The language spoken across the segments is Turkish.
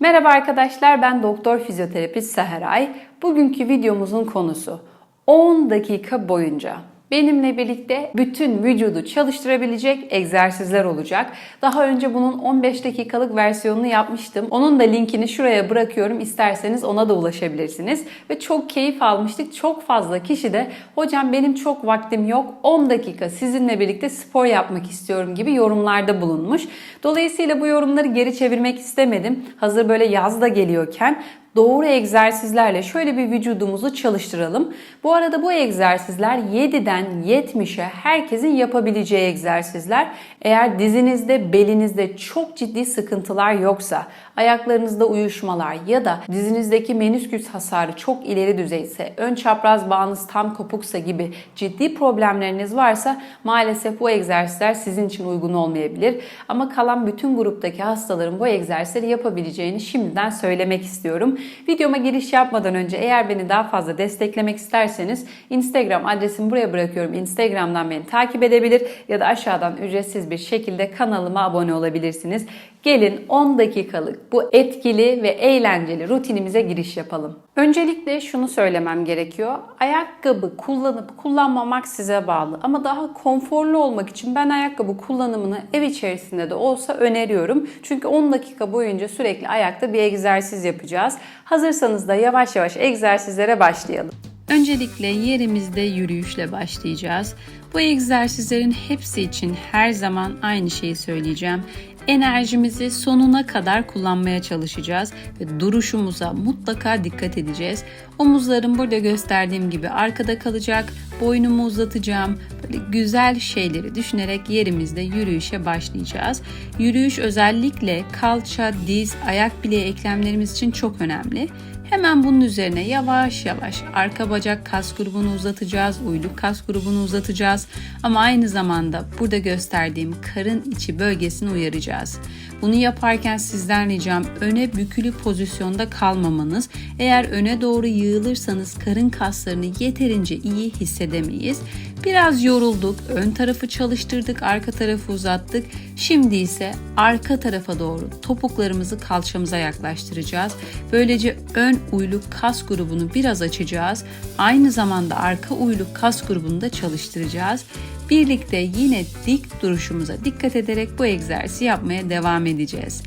Merhaba arkadaşlar ben doktor fizyoterapist Seheray. Bugünkü videomuzun konusu 10 dakika boyunca benimle birlikte bütün vücudu çalıştırabilecek egzersizler olacak. Daha önce bunun 15 dakikalık versiyonunu yapmıştım. Onun da linkini şuraya bırakıyorum. İsterseniz ona da ulaşabilirsiniz. Ve çok keyif almıştık. Çok fazla kişi de hocam benim çok vaktim yok. 10 dakika sizinle birlikte spor yapmak istiyorum gibi yorumlarda bulunmuş. Dolayısıyla bu yorumları geri çevirmek istemedim. Hazır böyle yaz da geliyorken doğru egzersizlerle şöyle bir vücudumuzu çalıştıralım. Bu arada bu egzersizler 7'den 70'e herkesin yapabileceği egzersizler. Eğer dizinizde, belinizde çok ciddi sıkıntılar yoksa, ayaklarınızda uyuşmalar ya da dizinizdeki menisküs hasarı çok ileri düzeyse, ön çapraz bağınız tam kopuksa gibi ciddi problemleriniz varsa maalesef bu egzersizler sizin için uygun olmayabilir. Ama kalan bütün gruptaki hastaların bu egzersizleri yapabileceğini şimdiden söylemek istiyorum. Videoma giriş yapmadan önce eğer beni daha fazla desteklemek isterseniz Instagram adresimi buraya bırakıyorum. Instagram'dan beni takip edebilir ya da aşağıdan ücretsiz bir şekilde kanalıma abone olabilirsiniz. Gelin 10 dakikalık bu etkili ve eğlenceli rutinimize giriş yapalım. Öncelikle şunu söylemem gerekiyor. Ayakkabı kullanıp kullanmamak size bağlı. Ama daha konforlu olmak için ben ayakkabı kullanımını ev içerisinde de olsa öneriyorum. Çünkü 10 dakika boyunca sürekli ayakta bir egzersiz yapacağız. Hazırsanız da yavaş yavaş egzersizlere başlayalım. Öncelikle yerimizde yürüyüşle başlayacağız. Bu egzersizlerin hepsi için her zaman aynı şeyi söyleyeceğim. Enerjimizi sonuna kadar kullanmaya çalışacağız ve duruşumuza mutlaka dikkat edeceğiz. Omuzlarım burada gösterdiğim gibi arkada kalacak. Boynumu uzatacağım. Böyle güzel şeyleri düşünerek yerimizde yürüyüşe başlayacağız. Yürüyüş özellikle kalça, diz, ayak bileği eklemlerimiz için çok önemli. Hemen bunun üzerine yavaş yavaş arka bacak kas grubunu uzatacağız, uyluk kas grubunu uzatacağız ama aynı zamanda burada gösterdiğim karın içi bölgesini uyaracağız. Bunu yaparken sizden ricam öne bükülü pozisyonda kalmamanız. Eğer öne doğru yığılırsanız karın kaslarını yeterince iyi hissedemeyiz. Biraz yorulduk, ön tarafı çalıştırdık, arka tarafı uzattık. Şimdi ise arka tarafa doğru topuklarımızı kalçamıza yaklaştıracağız. Böylece ön uyluk kas grubunu biraz açacağız. Aynı zamanda arka uyluk kas grubunu da çalıştıracağız. Birlikte yine dik duruşumuza dikkat ederek bu egzersizi yapmaya devam edeceğiz.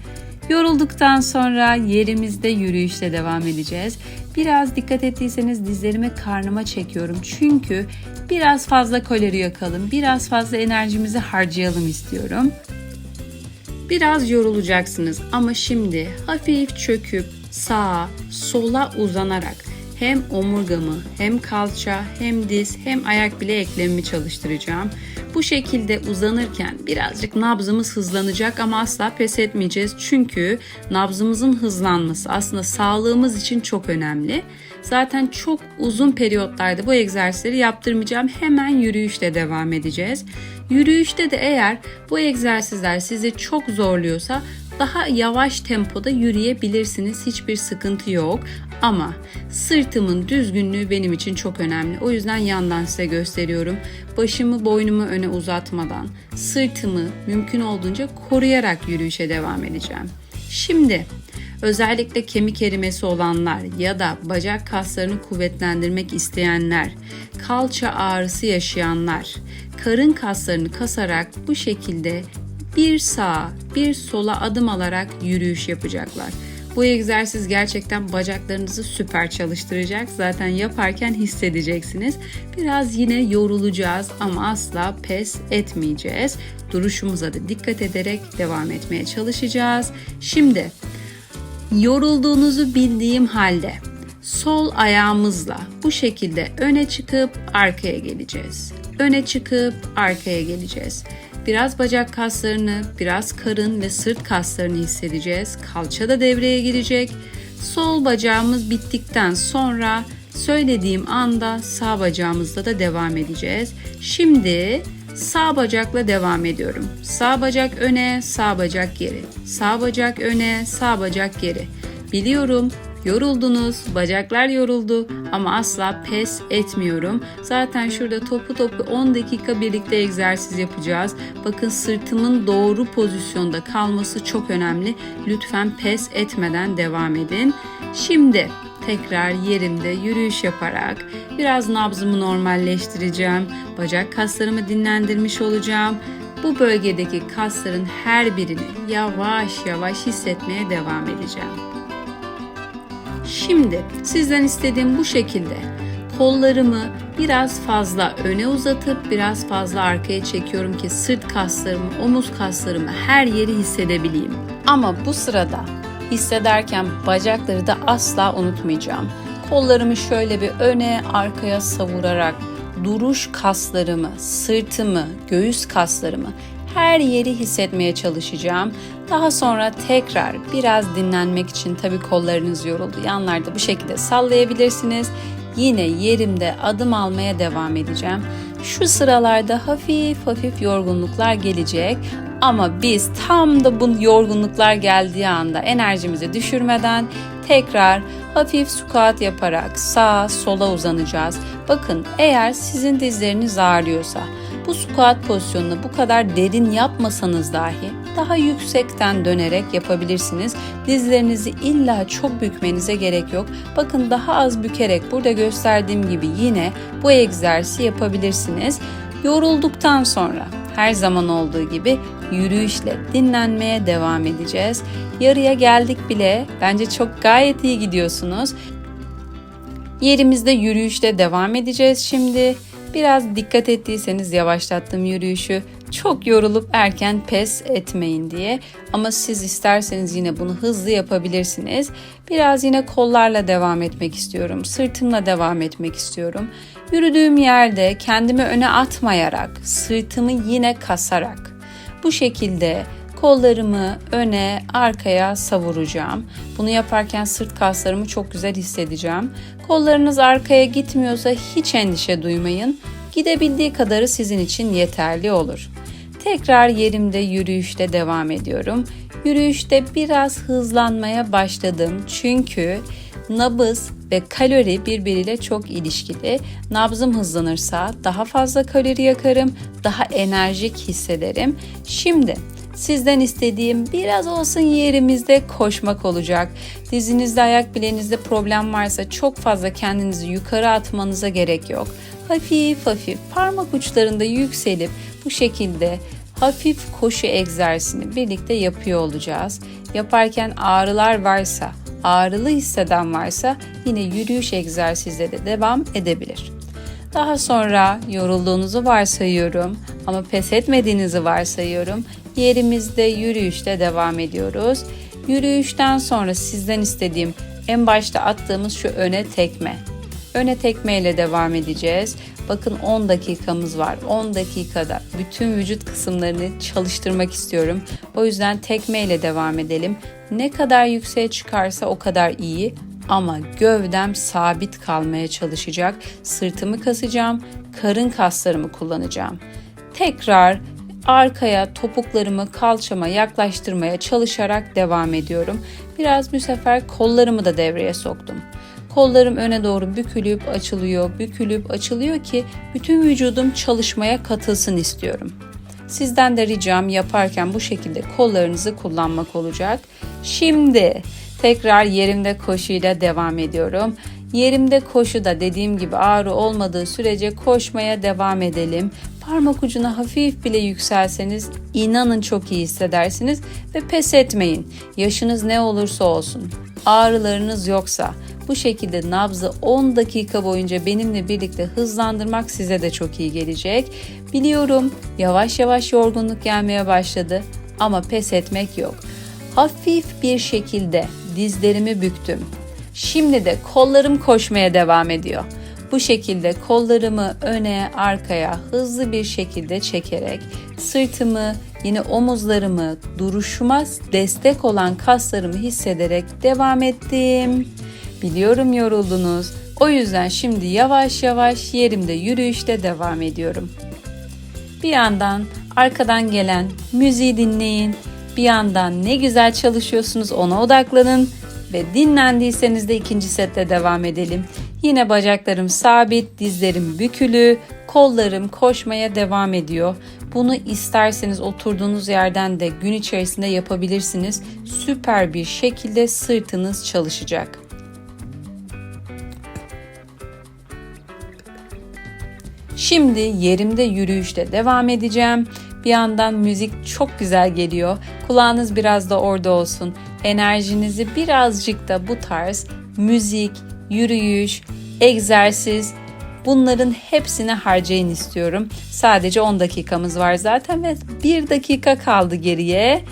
Yorulduktan sonra yerimizde yürüyüşle devam edeceğiz. Biraz dikkat ettiyseniz dizlerimi karnıma çekiyorum. Çünkü biraz fazla kalori yakalım, biraz fazla enerjimizi harcayalım istiyorum. Biraz yorulacaksınız ama şimdi hafif çöküp sağa, sola uzanarak hem omurgamı, hem kalça, hem diz, hem ayak bile eklemimi çalıştıracağım. Bu şekilde uzanırken birazcık nabzımız hızlanacak ama asla pes etmeyeceğiz. Çünkü nabzımızın hızlanması aslında sağlığımız için çok önemli. Zaten çok uzun periyotlarda bu egzersizleri yaptırmayacağım. Hemen yürüyüşle devam edeceğiz. Yürüyüşte de eğer bu egzersizler sizi çok zorluyorsa daha yavaş tempoda yürüyebilirsiniz. Hiçbir sıkıntı yok. Ama sırtımın düzgünlüğü benim için çok önemli. O yüzden yandan size gösteriyorum. Başımı boynumu öne uzatmadan sırtımı mümkün olduğunca koruyarak yürüyüşe devam edeceğim. Şimdi özellikle kemik erimesi olanlar ya da bacak kaslarını kuvvetlendirmek isteyenler, kalça ağrısı yaşayanlar, karın kaslarını kasarak bu şekilde bir sağa bir sola adım alarak yürüyüş yapacaklar. Bu egzersiz gerçekten bacaklarınızı süper çalıştıracak. Zaten yaparken hissedeceksiniz. Biraz yine yorulacağız ama asla pes etmeyeceğiz. Duruşumuza da dikkat ederek devam etmeye çalışacağız. Şimdi yorulduğunuzu bildiğim halde sol ayağımızla bu şekilde öne çıkıp arkaya geleceğiz. Öne çıkıp arkaya geleceğiz. Biraz bacak kaslarını, biraz karın ve sırt kaslarını hissedeceğiz. Kalça da devreye girecek. Sol bacağımız bittikten sonra söylediğim anda sağ bacağımızda da devam edeceğiz. Şimdi sağ bacakla devam ediyorum. Sağ bacak öne, sağ bacak geri. Sağ bacak öne, sağ bacak geri. Biliyorum Yoruldunuz, bacaklar yoruldu ama asla pes etmiyorum. Zaten şurada topu topu 10 dakika birlikte egzersiz yapacağız. Bakın sırtımın doğru pozisyonda kalması çok önemli. Lütfen pes etmeden devam edin. Şimdi tekrar yerimde yürüyüş yaparak biraz nabzımı normalleştireceğim. Bacak kaslarımı dinlendirmiş olacağım. Bu bölgedeki kasların her birini yavaş yavaş hissetmeye devam edeceğim. Şimdi sizden istediğim bu şekilde kollarımı biraz fazla öne uzatıp biraz fazla arkaya çekiyorum ki sırt kaslarımı, omuz kaslarımı her yeri hissedebileyim. Ama bu sırada hissederken bacakları da asla unutmayacağım. Kollarımı şöyle bir öne arkaya savurarak duruş kaslarımı, sırtımı, göğüs kaslarımı her yeri hissetmeye çalışacağım. Daha sonra tekrar biraz dinlenmek için tabii kollarınız yoruldu. Yanlarda bu şekilde sallayabilirsiniz. Yine yerimde adım almaya devam edeceğim. Şu sıralarda hafif hafif yorgunluklar gelecek ama biz tam da bu yorgunluklar geldiği anda enerjimizi düşürmeden tekrar hafif squat yaparak sağa sola uzanacağız. Bakın eğer sizin dizleriniz ağrıyorsa bu squat pozisyonunu bu kadar derin yapmasanız dahi daha yüksekten dönerek yapabilirsiniz. Dizlerinizi illa çok bükmenize gerek yok. Bakın daha az bükerek burada gösterdiğim gibi yine bu egzersizi yapabilirsiniz. Yorulduktan sonra her zaman olduğu gibi yürüyüşle dinlenmeye devam edeceğiz. Yarıya geldik bile. Bence çok gayet iyi gidiyorsunuz. Yerimizde yürüyüşle devam edeceğiz şimdi. Biraz dikkat ettiyseniz yavaşlattım yürüyüşü. Çok yorulup erken pes etmeyin diye. Ama siz isterseniz yine bunu hızlı yapabilirsiniz. Biraz yine kollarla devam etmek istiyorum. Sırtımla devam etmek istiyorum. Yürüdüğüm yerde kendimi öne atmayarak, sırtımı yine kasarak bu şekilde kollarımı öne, arkaya savuracağım. Bunu yaparken sırt kaslarımı çok güzel hissedeceğim. Kollarınız arkaya gitmiyorsa hiç endişe duymayın. Gidebildiği kadarı sizin için yeterli olur. Tekrar yerimde yürüyüşte devam ediyorum. Yürüyüşte biraz hızlanmaya başladım çünkü nabız ve kalori birbiriyle çok ilişkili. Nabzım hızlanırsa daha fazla kalori yakarım, daha enerjik hissederim. Şimdi Sizden istediğim biraz olsun yerimizde koşmak olacak. Dizinizde, ayak bileğinizde problem varsa çok fazla kendinizi yukarı atmanıza gerek yok. Hafif hafif parmak uçlarında yükselip bu şekilde hafif koşu egzersizini birlikte yapıyor olacağız. Yaparken ağrılar varsa, ağrılı hisseden varsa yine yürüyüş egzersizleri de devam edebilir. Daha sonra yorulduğunuzu varsayıyorum ama pes etmediğinizi varsayıyorum. Yerimizde yürüyüşte devam ediyoruz. Yürüyüşten sonra sizden istediğim en başta attığımız şu öne tekme. Öne tekme ile devam edeceğiz. Bakın 10 dakikamız var. 10 dakikada bütün vücut kısımlarını çalıştırmak istiyorum. O yüzden tekme ile devam edelim. Ne kadar yükseğe çıkarsa o kadar iyi ama gövdem sabit kalmaya çalışacak. Sırtımı kasacağım, karın kaslarımı kullanacağım. Tekrar arkaya topuklarımı kalçama yaklaştırmaya çalışarak devam ediyorum. Biraz bu sefer kollarımı da devreye soktum. Kollarım öne doğru bükülüp açılıyor, bükülüp açılıyor ki bütün vücudum çalışmaya katılsın istiyorum. Sizden de ricam yaparken bu şekilde kollarınızı kullanmak olacak. Şimdi tekrar yerimde koşuyla devam ediyorum. Yerimde koşuda dediğim gibi ağrı olmadığı sürece koşmaya devam edelim. Parmak ucuna hafif bile yükselseniz inanın çok iyi hissedersiniz ve pes etmeyin. Yaşınız ne olursa olsun. Ağrılarınız yoksa bu şekilde nabzı 10 dakika boyunca benimle birlikte hızlandırmak size de çok iyi gelecek. Biliyorum yavaş yavaş yorgunluk gelmeye başladı ama pes etmek yok. Hafif bir şekilde dizlerimi büktüm. Şimdi de kollarım koşmaya devam ediyor. Bu şekilde kollarımı öne, arkaya hızlı bir şekilde çekerek sırtımı, yine omuzlarımı, duruşuma destek olan kaslarımı hissederek devam ettim. Biliyorum yoruldunuz. O yüzden şimdi yavaş yavaş yerimde yürüyüşte devam ediyorum. Bir yandan arkadan gelen müziği dinleyin. Bir yandan ne güzel çalışıyorsunuz ona odaklanın Ve dinlendiyseniz de ikinci sette devam edelim. Yine bacaklarım sabit, dizlerim bükülü, kollarım koşmaya devam ediyor. Bunu isterseniz oturduğunuz yerden de gün içerisinde yapabilirsiniz. Süper bir şekilde sırtınız çalışacak. Şimdi yerimde yürüyüşte devam edeceğim. Bir yandan müzik çok güzel geliyor. Kulağınız biraz da orada olsun. Enerjinizi birazcık da bu tarz müzik, yürüyüş, egzersiz bunların hepsine harcayın istiyorum. Sadece 10 dakikamız var zaten ve 1 dakika kaldı geriye.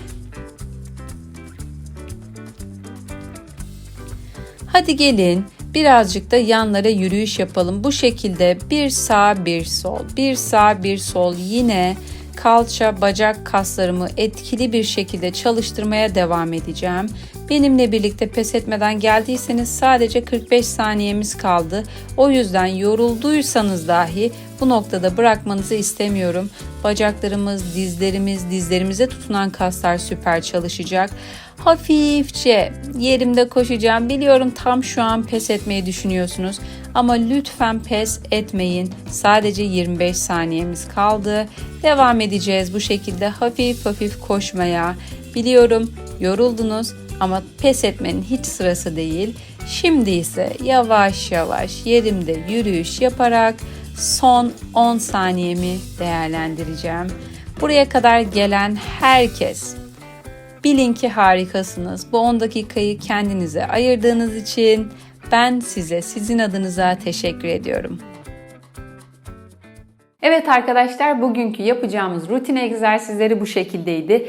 Hadi gelin birazcık da yanlara yürüyüş yapalım. Bu şekilde bir sağ bir sol, bir sağ bir sol yine kalça bacak kaslarımı etkili bir şekilde çalıştırmaya devam edeceğim. Benimle birlikte pes etmeden geldiyseniz sadece 45 saniyemiz kaldı. O yüzden yorulduysanız dahi bu noktada bırakmanızı istemiyorum. Bacaklarımız, dizlerimiz, dizlerimize tutunan kaslar süper çalışacak. Hafifçe yerimde koşacağım. Biliyorum tam şu an pes etmeyi düşünüyorsunuz. Ama lütfen pes etmeyin. Sadece 25 saniyemiz kaldı. Devam edeceğiz bu şekilde hafif hafif koşmaya. Biliyorum yoruldunuz ama pes etmenin hiç sırası değil. Şimdi ise yavaş yavaş yerimde yürüyüş yaparak son 10 saniyemi değerlendireceğim. Buraya kadar gelen herkes bilin ki harikasınız. Bu 10 dakikayı kendinize ayırdığınız için ben size sizin adınıza teşekkür ediyorum. Evet arkadaşlar bugünkü yapacağımız rutin egzersizleri bu şekildeydi.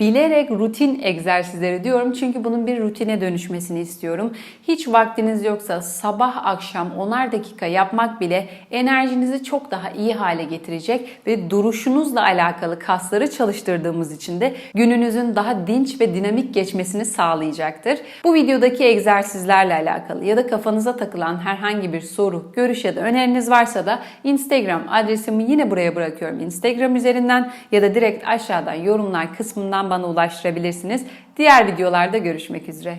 Bilerek rutin egzersizleri diyorum çünkü bunun bir rutine dönüşmesini istiyorum. Hiç vaktiniz yoksa sabah akşam 10'ar dakika yapmak bile enerjinizi çok daha iyi hale getirecek ve duruşunuzla alakalı kasları çalıştırdığımız için de gününüzün daha dinç ve dinamik geçmesini sağlayacaktır. Bu videodaki egzersizlerle alakalı ya da kafanıza takılan herhangi bir soru, görüş ya da öneriniz varsa da Instagram adresimi yine buraya bırakıyorum. Instagram üzerinden ya da direkt aşağıdan yorumlar kısmından bana ulaştırabilirsiniz. Diğer videolarda görüşmek üzere.